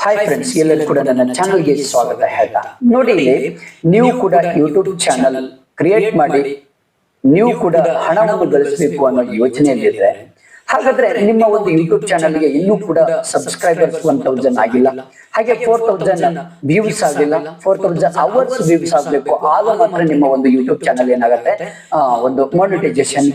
Hi friends ಎಲ್ಲರೂ ಕೂಡ ನನ್ನ ಚಾನಲ್ಗೆ ಸ್ವಾಗತ ಹೇಳ್ತಾ. ನೋಡಿ ಇಲ್ಲಿ ನೀವು ಕೂಡ ಯೂಟ್ಯೂಬ್ ಚಾನಲ್ ಕ್ರಿಯೇಟ್ ಮಾಡಿ ನೀವು ಕೂಡ ಹಣವನ್ನು ಗಳಿಸಬೇಕು ಅನ್ನೋ ಯೋಚನೆಯಲ್ಲಿದ್ರೆ ಹಾಗಾದ್ರೆ ನಿಮ್ಮ ಒಂದು ಯೂಟ್ಯೂಬ್ ಚಾನಲ್ಗೆ ಇನ್ನೂ ಕೂಡ ಸಬ್ಸ್ಕ್ರೈಬರ್ಸ್ ಒನ್ ತೌಸಂಡ್ ಆಗಿಲ್ಲ. ಹಾಗೆ ಫೋರ್ ತೌಸಂಡ್ ವ್ಯೂಸ್ ಆಗಿಲ್ಲ. ಫೋರ್ ತೌಸಂಡ್ ಅವರ್ಸ್ ವ್ಯೂಸ್ ಆಗಬೇಕು. ಆಗ ಮಾತ್ರ ನಿಮ್ಮ ಒಂದು ಯೂಟ್ಯೂಬ್ ಚಾನಲ್ ಏನಾಗುತ್ತೆ? ಒಂದು ಮಾನಿಟೈಸೇಷನ್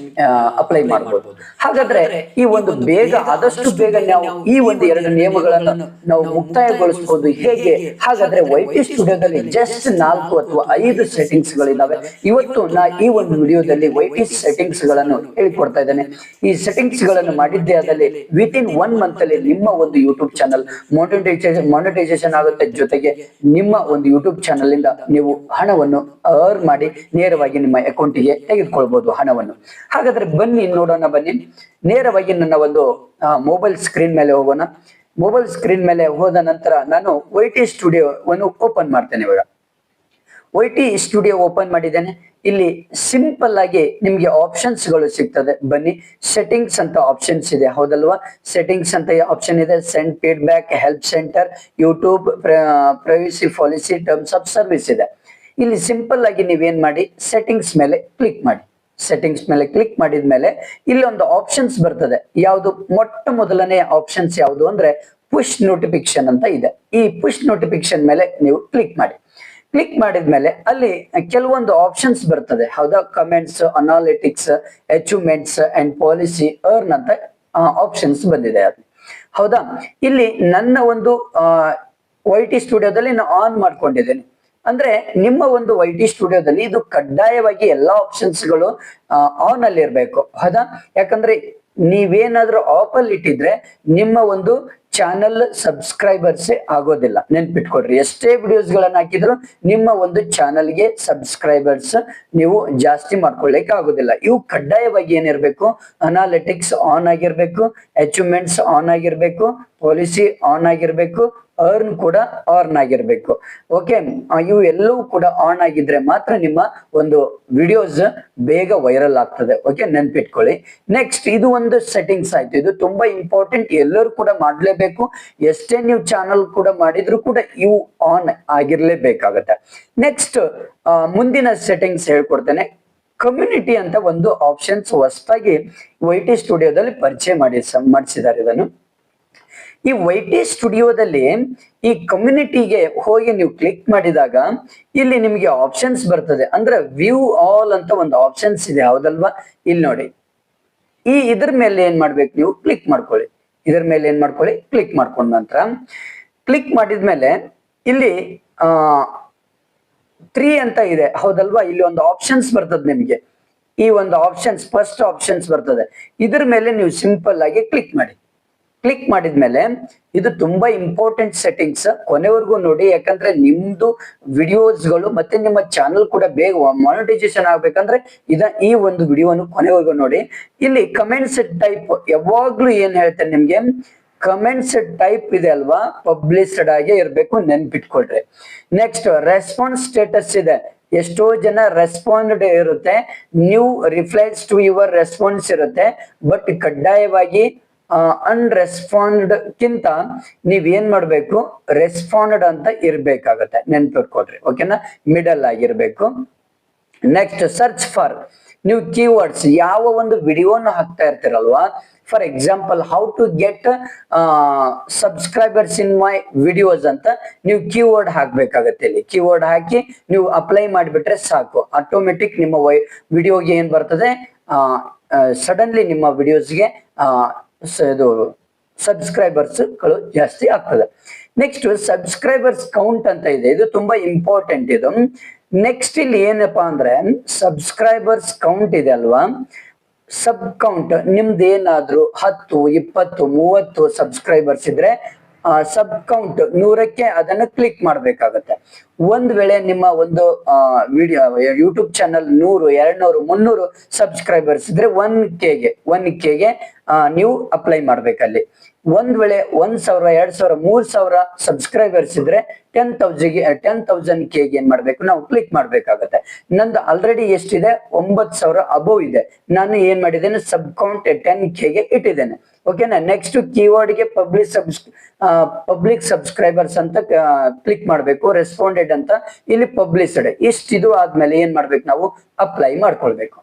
ಅಪ್ಲೈ ಮಾಡಬಹುದು ಹಾಗಾದ್ರೆ ಈ ಒಂದು ಬೇಗ ಆದಷ್ಟು ಬೇಗ ನಾವು ಈ ಒಂದು ಎರಡು ನಿಯಮಗಳನ್ನು ನಾವು ಮುಕ್ತಾಯಗೊಳಿಸಬಹುದು ಹೇಗೆ? ಹಾಗಾದ್ರೆ ವೈಟಿ ಸ್ಟುಡಿಯೋದಲ್ಲಿ ಜಸ್ಟ್ ನಾಲ್ಕು ಅಥವಾ ಐದು ಸೆಟ್ಟಿಂಗ್ಸ್ ಗಳಿದಾವೆ. ಇವತ್ತು ನಾ ಈ ಒಂದು ವಿಡಿಯೋದಲ್ಲಿ ವೈಟಿ ಸೆಟ್ಟಿಂಗ್ಸ್ಗಳನ್ನು ಹೇಳಿಕೊಡ್ತಾ ಇದ್ದೇನೆ. ಈ ಸೆಟ್ಟಿಂಗ್ಸ್ಗಳನ್ನು ಮಾಡಿದ್ದೇ ಆದಲ್ಲಿ ವಿತ್ ಇನ್ ಒನ್ ಮಂತ್ ಅಲ್ಲಿ ನಿಮ್ಮ ಒಂದು ಯೂಟ್ಯೂಬ್ ಚಾನಲ್ ಮಾನಿಟೈಸೇಷನ್ ಮಾನಿಟೈಸೇಷನ್ ಆಗುತ್ತೆ ಜೊತೆಗೆ ನಿಮ್ಮ ಒಂದು ಯೂಟ್ಯೂಬ್ ಚಾನಲ್ ಇಂದ ನೀವು ಹಣವನ್ನು ಅರ್ನ್ ಮಾಡಿ ನೇರವಾಗಿ ನಿಮ್ಮ ಅಕೌಂಟಿಗೆ ತೆಗೆದುಕೊಳ್ಬಹುದು ಹಣವನ್ನು. ಹಾಗಾದ್ರೆ ಬನ್ನಿ ನೋಡೋಣ, ಬನ್ನಿ. ನೇರವಾಗಿ ನನ್ನ ಒಂದು ಮೊಬೈಲ್ ಸ್ಕ್ರೀನ್ ಮೇಲೆ ಹೋಗೋಣ. ಮೊಬೈಲ್ ಸ್ಕ್ರೀನ್ ಮೇಲೆ ಹೋದ ನಂತರ ನಾನು ವೈ ಟಿ ಸ್ಟುಡಿಯೋವನ್ನು ಓಪನ್ ಮಾಡ್ತೇನೆ ಇವಾಗ. ವೈ ಟಿ ಸ್ಟುಡಿಯೋ ಓಪನ್ ಮಾಡಿದ್ದೇನೆ. ಇಲ್ಲಿ ಸಿಂಪಲ್ ಆಗಿ ನಿಮ್ಗೆ ಆಪ್ಷನ್ಸ್ಗಳು ಸಿಗ್ತದೆ. ಬನ್ನಿ. ಸೆಟ್ಟಿಂಗ್ಸ್ ಅಂತ ಆಪ್ಷನ್ಸ್ ಇದೆ. ಹೌದಲ್ವಾ? ಸೆಟ್ಟಿಂಗ್ಸ್ ಅಂತ ಆಪ್ಷನ್ ಇದೆ. Send feedback help center YouTube privacy policy terms of service ಇದೆ. ಇಲ್ಲಿ ಸಿಂಪಲ್ ಆಗಿ ನೀವೇನ್ ಮಾಡಿ? ಸೆಟ್ಟಿಂಗ್ಸ್ ಮೇಲೆ ಕ್ಲಿಕ್ ಮಾಡಿ. ಸೆಟ್ಟಿಂಗ್ಸ್ ಮೇಲೆ ಕ್ಲಿಕ್ ಮಾಡಿದ ಮೇಲೆ ಇಲ್ಲಿ ಒಂದು ಆಪ್ಷನ್ಸ್ ಬರ್ತದೆ. ಯಾವುದು? ಮೊಟ್ಟ ಮೊದಲನೇ ಆಪ್ಷನ್ಸ್ ಯಾವುದು ಅಂದ್ರೆ ಪುಷ್ ನೋಟಿಫಿಕೇಶನ್ ಅಂತ ಇದೆ. ಈ ಪುಷ್ ನೋಟಿಫಿಕೇಶನ್ ಮೇಲೆ ನೀವು ಕ್ಲಿಕ್ ಮಾಡಿ. ಕ್ಲಿಕ್ ಮಾಡಿದ್ಮೇಲೆ ಅಲ್ಲಿ ಕೆಲವೊಂದು ಆಪ್ಷನ್ಸ್ ಬರ್ತದೆ. ಹೌದಾ? Comments analytics achievements and policy earn ಅಂತ ಆಪ್ಷನ್ಸ್ ಬಂದಿದೆ ಅದು ಹೌದಾ? ಇಲ್ಲಿ ನನ್ನ ಒಂದು ವೈ ಟಿ ಸ್ಟುಡಿಯೋದಲ್ಲಿ ನಾನು ಆನ್ ಮಾಡ್ಕೊಂಡಿದ್ದೇನೆ. ಅಂದ್ರೆ ನಿಮ್ಮ ಒಂದು ವೈ ಟಿ ಸ್ಟುಡಿಯೋದಲ್ಲಿ ಇದು ಕಡ್ಡಾಯವಾಗಿ ಎಲ್ಲಾ ಆಪ್ಷನ್ಸ್ಗಳು ಆನ್ ಅಲ್ಲಿ ಇರಬೇಕು ಹೌದಾ? ಯಾಕಂದ್ರೆ ನೀವೇನಾದ್ರೂ ಅಲ್ಲಿ ಇಟ್ಟಿದ್ರೆ ನಿಮ್ಮ ಒಂದು ಚಾನಲ್ ಸಬ್ಸ್ಕ್ರೈಬರ್ಸ್ ಆಗೋದಿಲ್ಲ. ನೆನ್ಪಿಟ್ಕೊಡ್ರಿ ಎಷ್ಟೇ ವಿಡಿಯೋಸ್ ಗಳನ್ನ ಹಾಕಿದ್ರು ನಿಮ್ಮ ಒಂದು ಚಾನಲ್ಗೆ ಸಬ್ಸ್ಕ್ರೈಬರ್ಸ್ ನೀವು ಜಾಸ್ತಿ ಮಾಡ್ಕೊಳ್ಳಿಕ್ಕೆ ಆಗೋದಿಲ್ಲ. ಇವು ಕಡ್ಡಾಯವಾಗಿ ಏನಿರ್ಬೇಕು? ಅನಾಲಿಟಿಕ್ಸ್ ಆನ್ ಆಗಿರ್ಬೇಕು ಅಚೀವ್ಮೆಂಟ್ಸ್ ಆನ್ ಆಗಿರ್ಬೇಕು ಪಾಲಿಸಿ ಆನ್ ಆಗಿರ್ಬೇಕು ಅರ್ನ್ ಕೂಡ ಆರ್ನ್ ಆಗಿರ್ಬೇಕು. ಓಕೆ ಇವು ಎಲ್ಲವೂ ಕೂಡ ಆನ್ ಆಗಿದ್ರೆ ಮಾತ್ರ ನಿಮ್ಮ ಒಂದು ವಿಡಿಯೋಸ್ ಬೇಗ ವೈರಲ್ ಆಗ್ತದೆ. ಓಕೆ ನೆನ್ಪಿಟ್ಕೊಳ್ಳಿ. ನೆಕ್ಸ್ಟ್ ಇದು ಒಂದು ಸೆಟ್ಟಿಂಗ್ಸ್ ಆಯ್ತು. ಇದು ತುಂಬಾ ಇಂಪಾರ್ಟೆಂಟ್ ಎಲ್ಲರೂ ಕೂಡ ಮಾಡ್ಲೇಬೇಕು. ಎಷ್ಟೇ ನೀವು ಚಾನಲ್ ಕೂಡ ಮಾಡಿದ್ರು ಕೂಡ ಇವು ಆನ್ ಆಗಿರ್ಲೇಬೇಕಾಗತ್ತೆ. ನೆಕ್ಸ್ಟ್ ಮುಂದಿನ ಸೆಟ್ಟಿಂಗ್ಸ್ ಹೇಳ್ಕೊಡ್ತೇನೆ. ಕಮ್ಯುನಿಟಿ ಅಂತ ಒಂದು ಆಪ್ಷನ್ಸ್ ಹೊಸದಾಗಿ ವೈ ಟಿ ಸ್ಟುಡಿಯೋದಲ್ಲಿ ಪರಿಚಯ ಮಾಡಿ ಮಾಡಿಸಿದ್ದಾರೆ ಇದನ್ನು. ಈ ವೈ ಟಿ ಸ್ಟುಡಿಯೋದಲ್ಲಿ ಈ ಕಮ್ಯುನಿಟಿಗೆ ಹೋಗಿ ನೀವು ಕ್ಲಿಕ್ ಮಾಡಿದಾಗ ಇಲ್ಲಿ ನಿಮಗೆ ಆಪ್ಷನ್ಸ್ ಬರ್ತದೆ. ಅಂದ್ರೆ ವ್ಯೂ ಆಲ್ ಅಂತ ಒಂದು ಆಪ್ಷನ್ಸ್ ಇದೆ. ಹೌದಲ್ವಾ? ಇಲ್ಲಿ ನೋಡಿ. ಈ ಇದ್ರ ಮೇಲೆ ಏನ್ ಮಾಡ್ಬೇಕು ನೀವು? ಕ್ಲಿಕ್ ಮಾಡ್ಕೊಳ್ಳಿ. ಇದ್ರ ಮೇಲೆ ಏನ್ ಮಾಡ್ಕೊಳ್ಳಿ? ಕ್ಲಿಕ್ ಮಾಡ್ಕೊಂಡ ನಂತರ ಕ್ಲಿಕ್ ಮಾಡಿದ್ಮೇಲೆ ಇಲ್ಲಿ, ಆ ತ್ರೀ ಅಂತ ಇದೆ. ಹೌದಲ್ವಾ? ಇಲ್ಲಿ ಒಂದು ಆಪ್ಷನ್ಸ್ ಬರ್ತದೆ ನಿಮಗೆ. ಈ ಒಂದು ಆಪ್ಷನ್ಸ್ ಫಸ್ಟ್ ಆಪ್ಷನ್ಸ್ ಬರ್ತದೆ. ಇದ್ರ ಮೇಲೆ ನೀವು ಸಿಂಪಲ್ ಆಗಿ ಕ್ಲಿಕ್ ಮಾಡಿ. ಕ್ಲಿಕ್ ಮಾಡಿದ್ಮೇಲೆ ಇದು ತುಂಬಾ ಇಂಪಾರ್ಟೆಂಟ್ ಸೆಟ್ಟಿಂಗ್ಸ್ ಕೊನೆವರೆಗೂ ನೋಡಿ, ಯಾಕಂದ್ರೆ ನಿಮ್ದು ವಿಡಿಯೋಸ್ಗಳು ಮತ್ತೆ ನಿಮ್ಮ ಚಾನಲ್ ಕೂಡ ಬೇಗ ಮಾನಿಟೈಸೇಷನ್ ಆಗ್ಬೇಕಂದ್ರೆ ಇದ ಈ ಒಂದು ವಿಡಿಯೋನು ಕೊನೆವರೆಗೂ ನೋಡಿ. ಇಲ್ಲಿ ಕಮೆಂಟ್ಸ್ ಟೈಪ್ ಯಾವಾಗ್ಲೂ ಏನ್ ಹೇಳ್ತೇನೆ ನಿಮ್ಗೆ ಕಮೆಂಟ್ಸ್ ಟೈಪ್ ಇದೆ ಅಲ್ವಾ? ಪಬ್ಲಿಸ್ಡ್ ಆಗಿ ಇರ್ಬೇಕು, ನೆನ್ಪಿಟ್ಕೊಳ್ರಿ. ನೆಕ್ಸ್ಟ್ ರೆಸ್ಪಾನ್ಸ್ ಸ್ಟೇಟಸ್ ಇದೆ. ಎಷ್ಟೋ ಜನ ರೆಸ್ಪಾಂಡ್ ಇರುತ್ತೆ. New replies to your response ಇರುತ್ತೆ. ಬಟ್ ಕಡ್ಡಾಯವಾಗಿ ಅನ್ರೆಸ್ಪಾಂಡ್ ಕಿಂತ ನೀವ್ ಏನ್ ಮಾಡ್ಬೇಕು? ರೆಸ್ಪಾಂಡ್ ಅಂತ ಇರ್ಬೇಕಾಗತ್ತೆ. ನೆನ್ಪಿಟ್ಕೊಡ್ರಿ ಓಕೆನಾ ಮಿಡಲ್ ಆಗಿರ್ಬೇಕು. ನೆಕ್ಸ್ಟ್ ಸರ್ಚ್ ಫಾರ್ ನೀವು ಕೀವರ್ಡ್ಸ್ ಯಾವ ಒಂದು ವಿಡಿಯೋನ ಹಾಕ್ತಾ ಇರ್ತೀರಲ್ವಾ? For example how to get subscribers in my videos ಅಂತ ನೀವು ಕೀವರ್ಡ್ ಹಾಕ್ಬೇಕಾಗತ್ತೆ ಇಲ್ಲಿ. ಕೀವರ್ಡ್ ಹಾಕಿ ನೀವು ಅಪ್ಲೈ ಮಾಡಿಬಿಟ್ರೆ ಸಾಕು. ಆಟೋಮೆಟಿಕ್ ನಿಮ್ಮ ವೈ ವಿಡಿಯೋಗೆ ಏನ್ ಬರ್ತದೆ? ಸಡನ್ಲಿ ನಿಮ್ಮ ವಿಡಿಯೋಸ್ಗೆ ಇದು ಸಬ್ಸ್ಕ್ರೈಬರ್ಸ್ಗಳು ಜಾಸ್ತಿ ಆಗ್ತದೆ. ನೆಕ್ಸ್ಟ್ ಸಬ್ಸ್ಕ್ರೈಬರ್ಸ್ ಕೌಂಟ್ ಅಂತ ಇದೆ. ಇದು ತುಂಬಾ ಇಂಪಾರ್ಟೆಂಟ್ ಇದು. ನೆಕ್ಸ್ಟ್ ಇಲ್ಲಿ ಏನಪ್ಪಾ ಅಂದ್ರೆ ಸಬ್ಸ್ಕ್ರೈಬರ್ಸ್ ಕೌಂಟ್ ಇದೆ ಅಲ್ವಾ? ಸಬ್ ಕೌಂಟ್ ನಿಮ್ದು ಏನಾದ್ರು ಹತ್ತು, ಇಪ್ಪತ್ತು, ಮೂವತ್ತು ಸಬ್ಸ್ಕ್ರೈಬರ್ಸ್ ಇದ್ರೆ ಸಬ್ ಕೌಂಟ್ ನೂರಕ್ಕೆ ಅದನ್ನ ಕ್ಲಿಕ್ ಮಾಡ್ಬೇಕಾಗತ್ತೆ. ಒಂದ್ ವೇಳೆ ನಿಮ್ಮ ಒಂದು ವಿಡಿಯೋ ಯೂಟ್ಯೂಬ್ ಚಾನಲ್ ನೂರು ಎರಡ್ ನೂರು ಮುನ್ನೂರು ಸಬ್ಸ್ಕ್ರೈಬರ್ಸ್ ಇದ್ರೆ ಒನ್ ಕೆಗೆ ಒನ್ ಕೆಗೆ ನೀವು ಅಪ್ಲೈ ಮಾಡ್ಬೇಕಲ್ಲಿ. ಒಂದ್ ವೇಳೆ ಒಂದ್ ಸಾವಿರ, ಎರಡ್ ಸಾವಿರ, ಮೂರ್ ಸಾವಿರ ಸಬ್ಸ್ಕ್ರೈಬರ್ಸ್ ಇದ್ರೆ ಟೆನ್ ತೌಸಂಡ್ ಟೆನ್ ತೌಸಂಡ್ ಕೆಗೆ ಏನ್ ಮಾಡ್ಬೇಕು? ನಾವು ಕ್ಲಿಕ್ ಮಾಡ್ಬೇಕಾಗತ್ತೆ. ನಂದು ಆಲ್ರೆಡಿ ಎಷ್ಟಿದೆ? ಒಂಬತ್ ಸಾವಿರ ಅಬೋವ್ ಇದೆ. ನಾನು ಏನ್ ಮಾಡಿದ್ದೇನೆ? ಸಬ್ ಕೌಂಟ್ ಟೆನ್ ಕೆಗೆ ಇಟ್ಟಿದ್ದೇನೆ. ಓಕೆನಾ ನೆಕ್ಸ್ಟ್ ಕೀವರ್ಡ್ಗೆ ಪಬ್ಲಿಕ್ ಸಬ್ಸ್ ಪಬ್ಲಿಕ್ ಸಬ್ಸ್ಕ್ರೈಬರ್ಸ್ ಅಂತ ಕ್ಲಿಕ್ ಮಾಡಬೇಕು ರೆಸ್ಪಾಂಡೆಡ್ ಅಂತ ಇಲ್ಲಿ ಪಬ್ಲಿಸ್ಡ್ ಇಷ್ಟು ಇದು ಆದ್ಮೇಲೆ ಏನ್ ಮಾಡ್ಬೇಕು ನಾವು? ಅಪ್ಲೈ ಮಾಡ್ಕೊಳ್ಬೇಕು.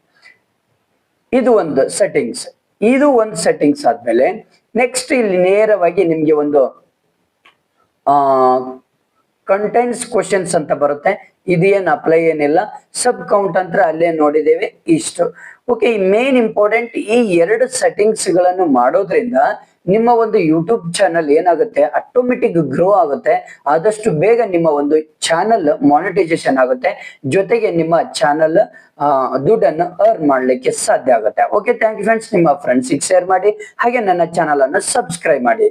ಇದು ಒಂದು ಸೆಟ್ಟಿಂಗ್ಸ್ ಇದು ಒಂದು ಸೆಟ್ಟಿಂಗ್ಸ್ ಆದ್ಮೇಲೆ ನೆಕ್ಸ್ಟ್ ಇಲ್ಲಿ ನೇರವಾಗಿ ನಿಮ್ಗೆ ಒಂದು ಕಂಟೆಂಟ್ಸ್ ಕ್ವಶನ್ಸ್ ಅಂತ ಬರುತ್ತೆ. ಇದೇನ್ ಅಪ್ಲೈ ಏನಿಲ್ಲ. ಸಬ್ ಕೌಂಟ್ ಅಂತ ಅಲ್ಲೇ ನೋಡಿದ್ದೇವೆ. ಇಷ್ಟು. ಓಕೆ ಮೇನ್ ಇಂಪಾರ್ಟೆಂಟ್ ಈ ಎರಡು ಸೆಟ್ಟಿಂಗ್ಸ್ಗಳನ್ನು ಮಾಡೋದ್ರಿಂದ ನಿಮ್ಮ ಒಂದು ಯೂಟ್ಯೂಬ್ ಚಾನಲ್ ಏನಾಗುತ್ತೆ? ಆಟೋಮೆಟಿಕ್ ಗ್ರೋ ಆಗುತ್ತೆ. ಆದಷ್ಟು ಬೇಗ ನಿಮ್ಮ ಒಂದು ಚಾನಲ್ ಮಾನಿಟೈಸೇಷನ್ ಆಗುತ್ತೆ. ಜೊತೆಗೆ ನಿಮ್ಮ ಚಾನಲ್ ದುಡ್ಡನ್ನು ಅರ್ನ್ ಮಾಡ್ಲಿಕ್ಕೆ ಸಾಧ್ಯ ಆಗುತ್ತೆ. ಓಕೆ ಥ್ಯಾಂಕ್ ಯು ಫ್ರೆಂಡ್ಸ್ ನಿಮ್ಮ ಫ್ರೆಂಡ್ಸಿಗೆ ಶೇರ್ ಮಾಡಿ. ಹಾಗೆ ನನ್ನ ಚಾನಲ್ ಅನ್ನು ಸಬ್ಸ್ಕ್ರೈಬ್ ಮಾಡಿ.